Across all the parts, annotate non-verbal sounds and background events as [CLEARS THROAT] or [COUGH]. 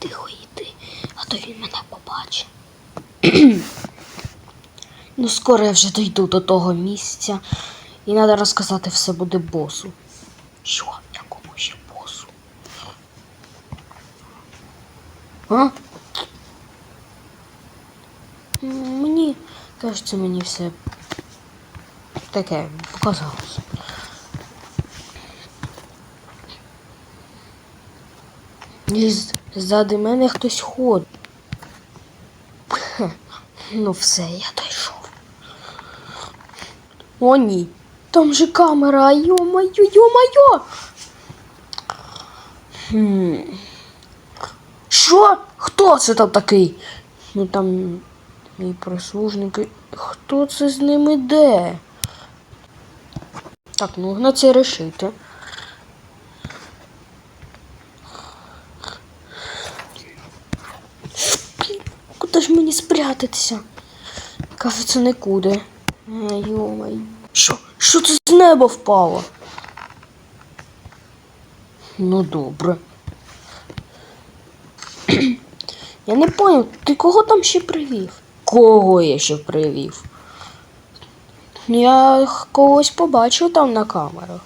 тихо йди, а то він мене побачить. [CLEARS THROAT] ну, скоро я вже дійду до того місця. І треба розказати все буде босу. Що? Якому ще босу? А? Мені, кажеться, мені все таке показалось. І з- ззади мене хтось ходить. Ну все, я дійшов. О, ні. Там же камера, йо-моє, йо-моє. Що? Хто це там такий? Ну там мій прислужник. Хто це з ним іде? Так, ну на це рішити. Куди ж мені? Кажеться, нікуди. Йомай. Що? Що це з неба впало? Ну добре. [CLEARS THROAT] Я не поняв, ти кого там ще привів? Кого я ще привів? Я когось побачив там на камерах.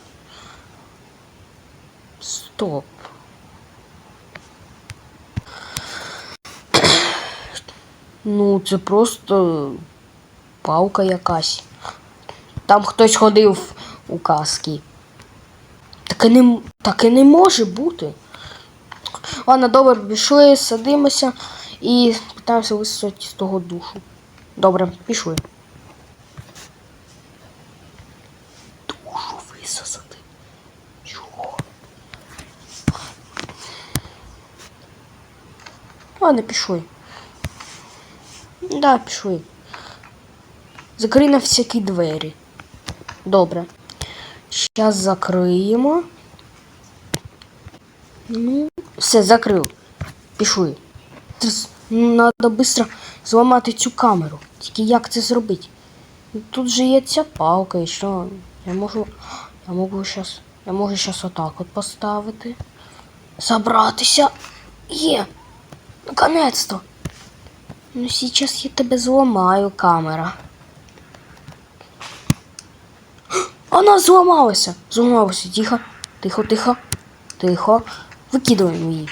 Стоп. Ну, це просто палка якась. Там хтось ходив у каски. Таке не, таке не може бути. Ладно, добре, пішли, садимося і питаємося висунути з того душу. Добре, пішли. Душу висосати. Чого? Ладно, пішли. Да, пішли. Закрий на всякі двері. Добре. Зараз закриємо. Ну, все, закрив. Пішли. Треба швидко зламати цю камеру. Тільки як це зробити? Ну, Тут же є ця палка, і що? Я можу. Я можу зараз. Я можу зараз отак от поставити. Забратися. Є! Наконець-то! Ну, сейчас я тебе зламаю, камера. [GASPS] Вона зламалася. Зламалася. Тихо, тихо, тихо, тихо. Викидуємо її.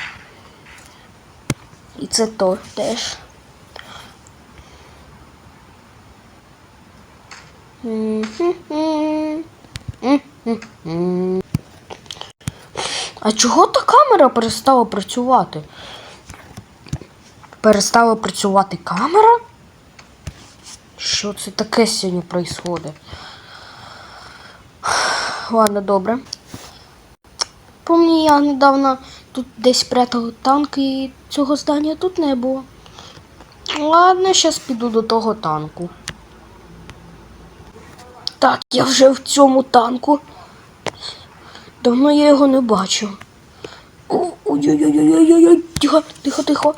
І це то теж. А чого та камера перестала працювати? Перестала працювати камера? Що це таке сьогодні происходить? Ладно, добре. Помню, я недавно тут десь прятав танк і цього здання тут не було. Ладно, зараз піду до того танку. Так, я вже в цьому танку. Давно я його не бачив. О, Ой-ой-ой-ой-ой-ой, тихо, тихо, тихо.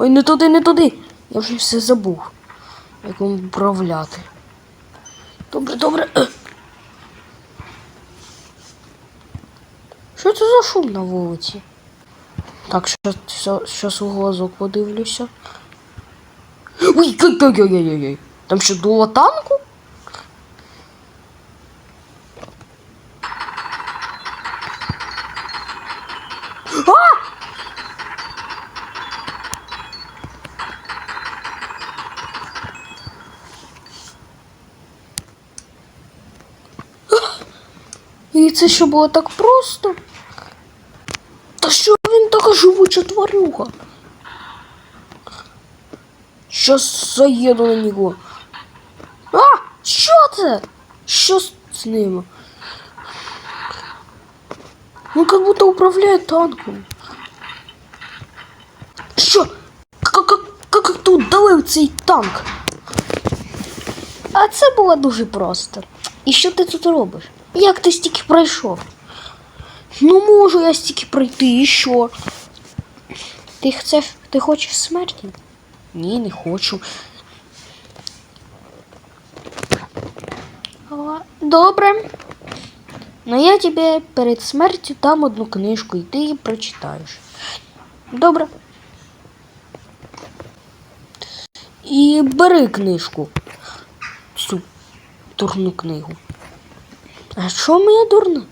Ой, не туди, не туди. Я вже все забув. Як вам управляти. Добре, добре. Що це за шум на вулиці? Так, щас у глазок подивлюся. Ой, ой-ой-ой-ой-ой. Там що дуло танку? А! І це що було так просто? Та що він така живуча тварюга? Щас заїду на нього. А! Що це? Що з, ним? Он как будто управляет танком. Що? Как, как, как тут цей танк? А це було дуже просто. І що ти тут робиш? Як ти стільки пройшов? Ну можу я стільки пройти, і що? Ти хочеш, ти хочеш смерті? Ні, не хочу. Добре. Ну я тобі перед смертю дам одну книжку, і ти її прочитаєш. Добре. І бери книжку. Цю дурну книгу. А що моя дурна?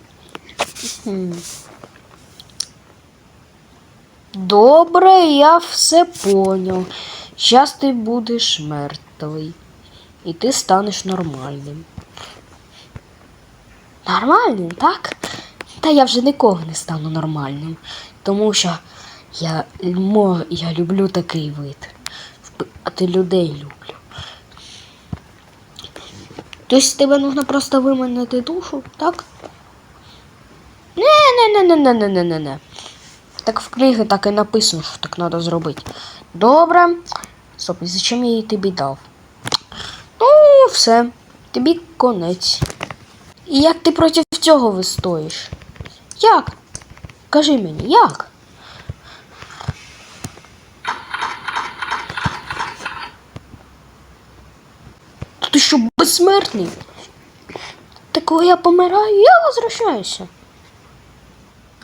Добре, я все поняв. Щас ти будеш мертвий. І ти станеш нормальним. Нормальним, так? Та я вже нікого не стану нормальним. Тому що я, я люблю такий вид. Вбивати людей люблю. Тобто тебе нужно просто виманити душу, так? Не-не-не-не-не-не-не-не. Так в книгі так і написано, що так треба зробити. Добре. Стоп, і зачем я її тобі дав? Ну, все. Тобі конець. І як ти проти цього вистоїш? Як? Кажи мені, як? Ти що, безсмертний? Та коли я помираю, я возвращаюся.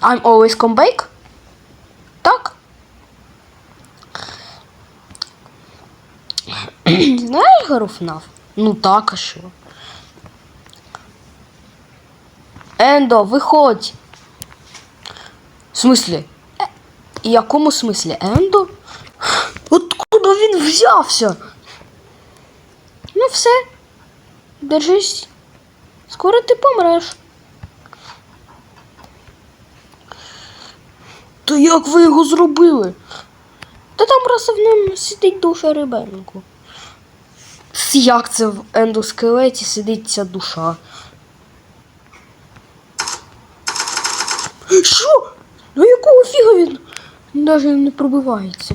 I'm always come back? Так? [CLEARS THROAT] Знаєш FNAF? Ну так, а що? Ендо, виходь. В смислі? Е, якому смислі? Ендо? Откуда він взявся? Ну все. Держись. Скоро ти помреш. То як ви його зробили? Та там просто в ньому сидить душа ребенку. Як це в ендоскелеті сидить ця душа? Що? Ну якого фіга він навіть не пробивається?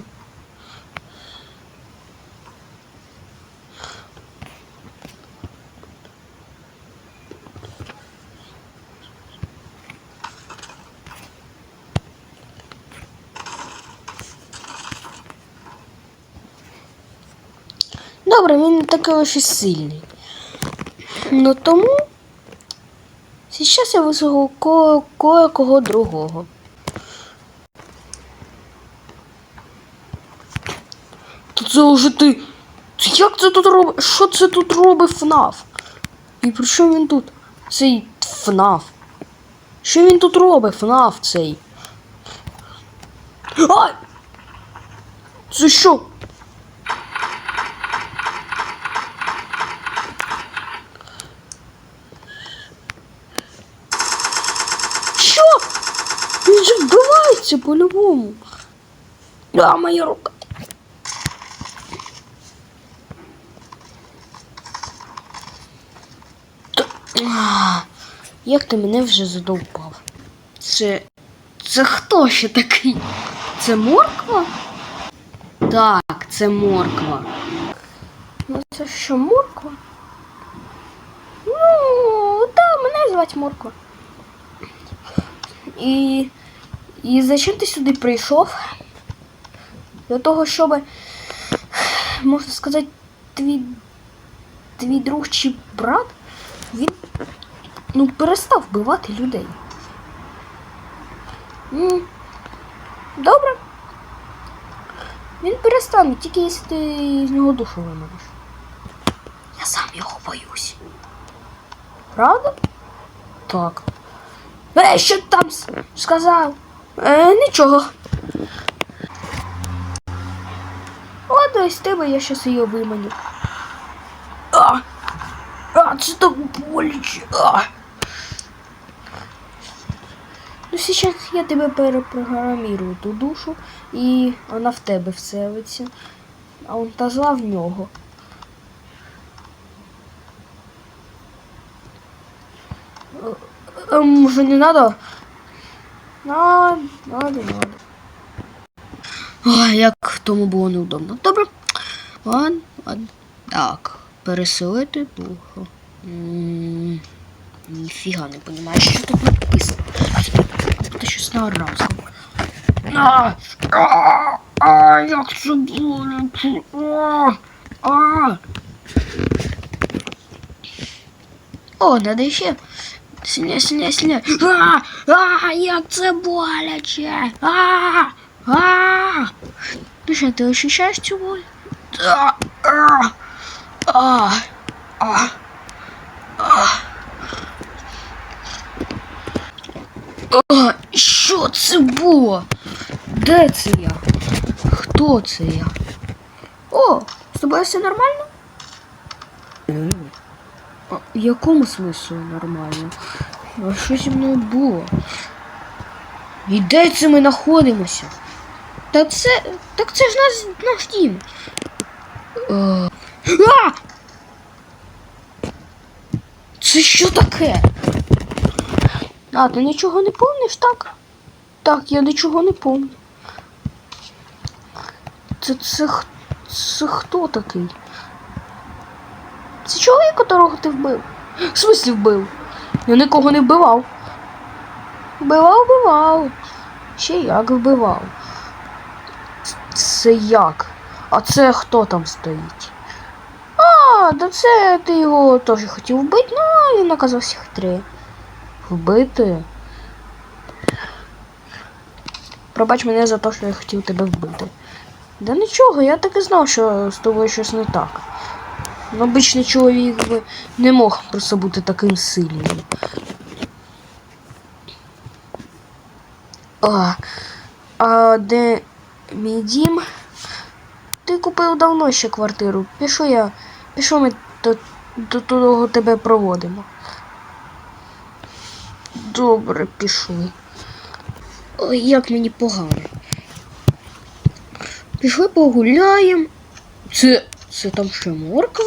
Добре, він не такий і сильний. Ну тому зараз я визову ко- кого другого. То це вже ти. Як це тут робить? Що це тут робить ФНАФ? І при чому він тут? Цей ФНАФ. Що він тут робить, ФНАФ цей? Ай! Це? Що? Він же вбивається по-любому. А, моя рука. Як ти мене вже задовбав? Це. Це хто ще такий? Це морква? Так, це морква. Ну це що, морква? Ну, так, мене звати морква. І. І зачем ти сюди прийшов? Для того, щоб, можна сказати, твій, твій друг чи брат, він ну, перестав вбивати людей. Добре. Він перестане, тільки якщо ти з нього душу виманиш. Я сам його боюсь. Правда? Так. Е, що ти там сказав? Е, нічого. Ладно, із тебе я щас її виманю. А, а, це так боляче. А. Ну, сейчас я тебе перепрограмірую ту душу, і вона в тебе вселиться. А он та зла в нього. Е, е, Може не надо? Надо, надо, надо. Ой, як тому було неудобно. Добре. Ладно, ладно. Так, переселити. М, Ніфіга не розумію, що тут написано. Це щось на арабському. А, а, а, як це боляче. А, а. О, надо ще Сильніше, сильніше, сильніше. А, а, як це боляче. А, а. Ну що, ти ощущаєш цю боль? А, а, а, а, а. А, що це було? Де це я? Хто це я? О, з тобою все нормально? В якому смислі нормально? А що зі мною було? І де це ми знаходимося? Та це. Так це ж наш, наш дім. Е, А! Це що таке? А, ти нічого не помниш, так? Так, я нічого не помню. Це, це, це хто такий? Це чоловік, которого ти вбив? В смислі вбив? Я нікого не вбивав. Вбивав, вбивав. Ще як вбивав. Це як? А це хто там стоїть? А, да це ти його теж хотів вбити, ну він оказався хитрий. Вбити? Пробач мене за те, що я хотів тебе вбити. Да нічого, я так і знав, що з тобою щось не так. Обичний чоловік би не мог просто бути таким сильним. А, а де мій дім? Ти купив давно ще квартиру. Пішов я. Пішов ми до того тебе проводимо. Добре, пішли. Ой, як мені погано. Пішли погуляємо. Це. Це там ще морква?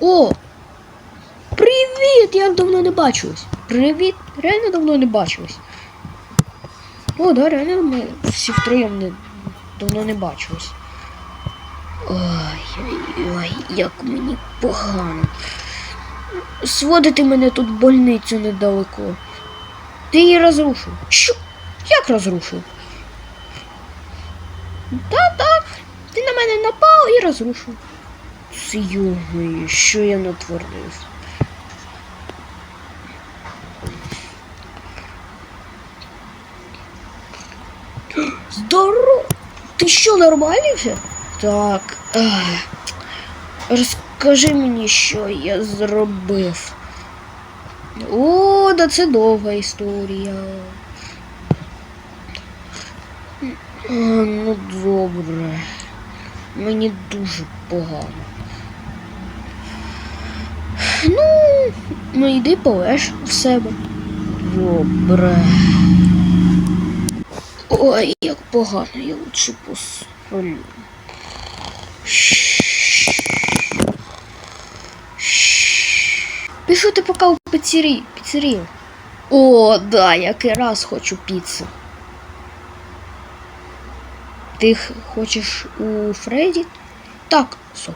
О! Привіт! Як давно не бачились. Привіт! Реально давно не бачились. О, да, реально ми всі втроєм не, давно не бачились. Ой-ой-ой, як мені погано. Сводити мене тут в больницю недалеко. Ти її розрушив. Що? Як розрушив? Та так, ти на мене напав і розрушив. Йомою, що я натворив? Здорово! Ти що, нормальний вже? Так. Розкажи мені, що я зробив. О, да це довга історія. Ну добре. Мені дуже погано. Ну, ну йди полеж в себе. Добре. Ой, як погано, я лучше посплю. Пішов ти поки в піцері, піцерію. О, да, який раз хочу піцу. Ти хочеш у Фредді? Так, соп.